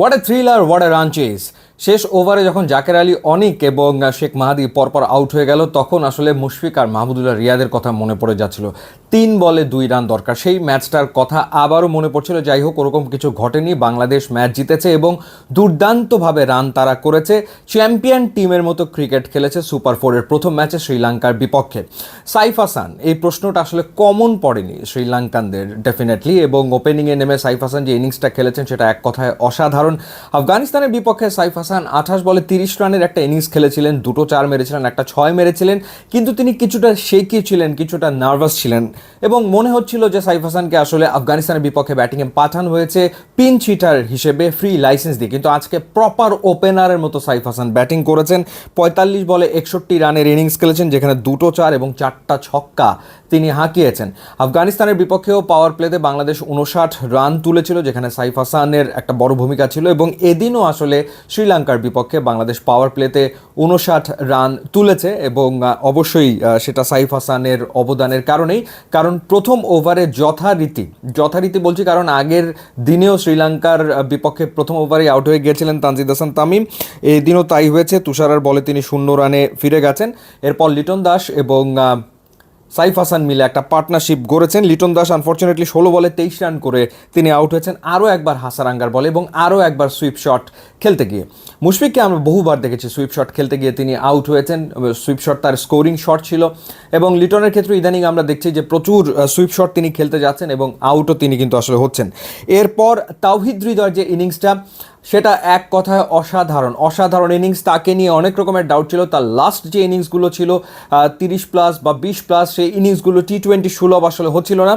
What a thriller, what a ranch is. শেষ ওভারে যখন জাকের আলী, অনিক এবং শেখ মাহাদি পরপর আউট হয়ে গেল, তখন আসলে মুশফিক আর মাহমুদুল্লাহ রিয়াদের কথা মনে পড়ে যাচ্ছিল। তিন বলে দুই রান দরকার। সেই ম্যাচটার কথা আবারও মনে পড়ছিল। যাই হোক, ওরকম কিছু ঘটেনি। বাংলাদেশ ম্যাচ জিতেছে এবং দুর্দান্তভাবে রান তারা করেছে। চ্যাম্পিয়ন টিমের মতো ক্রিকেট খেলেছে সুপার ফোরের প্রথম ম্যাচে শ্রীলঙ্কার বিপক্ষে। সাইফ হাসান, এই প্রশ্নটা আসলে কমন পড়েনি শ্রীলঙ্কানদের ডেফিনেটলি এবং ওপেনিংয়ে নেমে সাইফ হাসান যে ইনিংসটা খেলেছেন, সেটা এক কথায় অসাধারণ। আফগানিস্তানের বিপক্ষে সাইফ হাসান আঠাশ বলে তিরিশ রানের একটা ইনিংস খেলেছিলেন, দুটো চার মেরেছিলেন, একটা ছয় মেরেছিলেন, কিন্তু তিনি কিছুটা ছিলেন, কিছুটা নার্ভাস ছিলেন। এবং মনে হচ্ছিল যে সাইফ হাসানকে আসলে আফগানিস্তানের বিপক্ষে ব্যাটিংয়ে পাঠানো হয়েছে পিন চিটার হিসেবে ফ্রি লাইসেন্স দিয়ে। কিন্তু আজকে প্রপার ওপেনারের মতো সাইফ হাসান ব্যাটিং করেছেন। পঁয়তাল্লিশ বলে একষট্টি রানের ইনিংস খেলেছেন, যেখানে দুটো চার এবং চারটা ছক্কা তিনি হাঁকিয়েছেন। আফগানিস্তানের বিপক্ষেও পাওয়ার প্লেতে বাংলাদেশ উনষাট রান তুলেছিল, যেখানে সাইফ হাসানের একটা বড় ভূমিকা ছিল। এবং এদিনও আসলে শ্রীলঙ্কার বিপক্ষে বাংলাদেশ পাওয়ার প্লেতে উনষাট রান তুলেছে এবং অবশ্যই সেটা সাইফ হাসানের অবদানের কারণেই। কারণ প্রথম ওভারে যথারীতি যথারীতি বলছি কারণ আগের দিনেও শ্রীলঙ্কার বিপক্ষে প্রথম ওভারে আউট হয়ে গিয়েছিলেন তানজিদ হাসান তামিম। এই দিনও তাই হয়েছে তুষারার বলে তিনি শূন্য রানে ফিরে গেছেন। এরপর লিটন দাস এবং সাইফ হাসান মিলে একটা পার্টনারশিপ গড়েছেন। লিটন দাস আনফর্চুনেটলি ষোলো বলে তেইশ রান করে তিনি আউট হয়েছেন। আরও একবার হাসারাঙ্গার বলে এবং আরও একবার সুইপ শট খেলতে গিয়ে। মুশফিককে আমরা বহুবার দেখেছি সুইপ শট খেলতে গিয়ে তিনি আউট হয়েছেন। সুইপ শট তার স্কোরিং শট ছিল এবং লিটনের ক্ষেত্রে ইদানিং আমরা দেখছি যে প্রচুর সুইপ শট তিনি খেলতে যাচ্ছেন এবং আউটও তিনি কিন্তু আসলে হচ্ছেন। এরপর তাওহিদ হৃদয়ের যে ইনিংসটা সেটা এক কথায় অসাধারণ। অসাধারণ ইনিংস তাকে নিয়ে অনেক রকমের ডাউট ছিল। তার লাস্ট যে ইনিংসগুলো ছিল তিরিশ প্লাস বা বিশ প্লাস সেই ইনিংসগুলো টি টোয়েন্টি সুলভ আসলে হচ্ছিল না।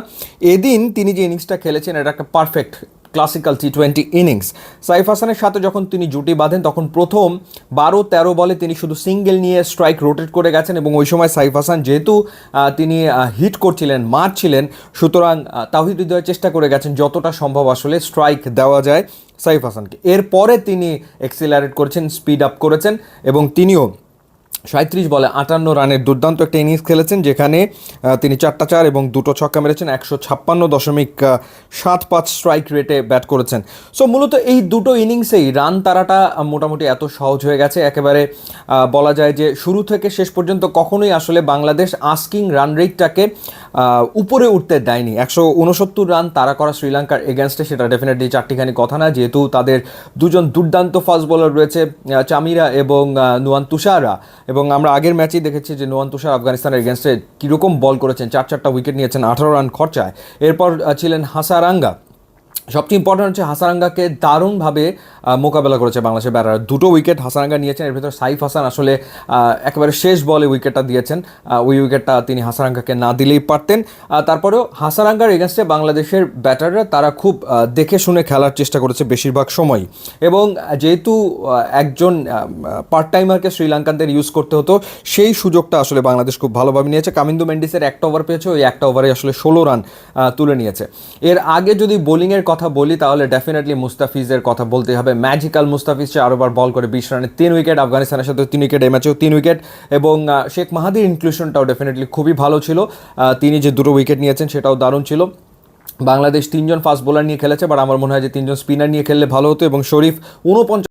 এদিন তিনি যে ইনিংসটা খেলেছেন এটা একটা perfect classical T twenty innings Saif হাসানের সাথে যখন তিনি জুটি বাঁধেন তখন প্রথম বারো তেরো বলে তিনি শুধু সিঙ্গেল নিয়ে স্ট্রাইক রোটেট করে গেছেন এবং ওই সময় সাইফ হাসান যেহেতু তিনি হিট করছিলেন মারছিলেন সুতরাং আহ, তাওহিদ হৃদয় চেষ্টা করে গেছেন যতটা সম্ভব আসলে স্ট্রাইক দেওয়া যায়। সাইফ হাসানকে। এরপরে তিনি এক্সিলারেট করেছেন স্পিড আপ করেছেন এবং তিনিও সাঁত্রিশ বলে আটান্ন রানের দুর্দান্ত একটা ইনিংস খেলেছেন, যেখানে তিনি চারটা চার এবং দুটো ছক্কা মেরেছেন, একশো ছাপ্পান্ন দশমিক সাত পাঁচ স্ট্রাইক রেটে ব্যাট করেছেন। সো মূলত এই দুটো ইনিংসেই রান তারাটা মোটামুটি এত সহজ হয়ে গেছে। একেবারে বলা যায় যে শুরু থেকে শেষ পর্যন্ত কখনোই আসলে বাংলাদেশ আস্কিং রান রেটটাকে উপরে উঠতে দেয়নি। একশো উনসত্তর রান তারা করা শ্রীলঙ্কার এগেনস্টে সেটা ডেফিনেটলি চারটিখানি কথা না, যেহেতু তাদের দুজন দুর্দান্ত ফাস্ট বোলার রয়েছে চামিরা এবং নুয়ান তুষারা। এবং আমরা আগের ম্যাচেই দেখেছি যে নুয়ান তুষার আফগানিস্তানের এগেনস্টে কীরকম বল করেছেন। চার চারটা উইকেট নিয়েছেন, আঠারো রান খরচায়। এরপর ছিলেন হাসারাঙ্গা। সবচেয়ে ইম্পর্টেন্ট হচ্ছে হাসারাঙ্গাকে দারুণভাবে মোকাবেলা করেছে বাংলাদেশের ব্যাটার দুটো উইকেট হাসারাঙ্গা নিয়েছেন, এর ভিতরে সাইফ হাসান আসলে একেবারে শেষ বলে উইকেটটা দিয়েছেন। ওই উইকেটটা তিনি হাসারাঙ্গাকে না দিলেই পারতেন। তারপরেও হাসারাঙ্গার এগেনস্টে বাংলাদেশের ব্যাটাররা তারা খুব দেখে শুনে খেলার চেষ্টা করেছে বেশিরভাগ সময় এবং যেহেতু একজন পার্ট টাইমারকে শ্রীলঙ্কানদের ইউজ করতে হতো, সেই সুযোগটা আসলে বাংলাদেশ খুব ভালোভাবে নিয়েছে। কামিন্দু মেন্ডিসের একটা ওভার পেয়েছে, ওই একটা ওভারে আসলে ষোলো রান তুলে নিয়েছে। এর আগে যদি বোলিংয়ের কথা বলি, তাহলে ডেফিনেটলি মুস্তাফিজের কথা বলতে হবে। ম্যাজিক্যাল মুস্তাফিজ আরোবার বল করে বিশ রানে তিন উইকেট আফগানিস্তানের সাথে তিন উইকেট এই ম্যাচেও তিন উইকেট এবং শেখ মাহাদির ইনক্লুশনটাও ডেফিনেটলি খুবই ভালো ছিল। তিনি যে দুটো উইকেট নিয়েছেন, সেটাও দারুণ ছিল। বাংলাদেশ তিনজন ফাস্ট বোলার নিয়ে খেলেছে বাট আমার মনে হয় যে তিনজন স্পিনার নিয়ে খেললে ভালো হতো এবং শরীফ ঊনপঞ্চাশ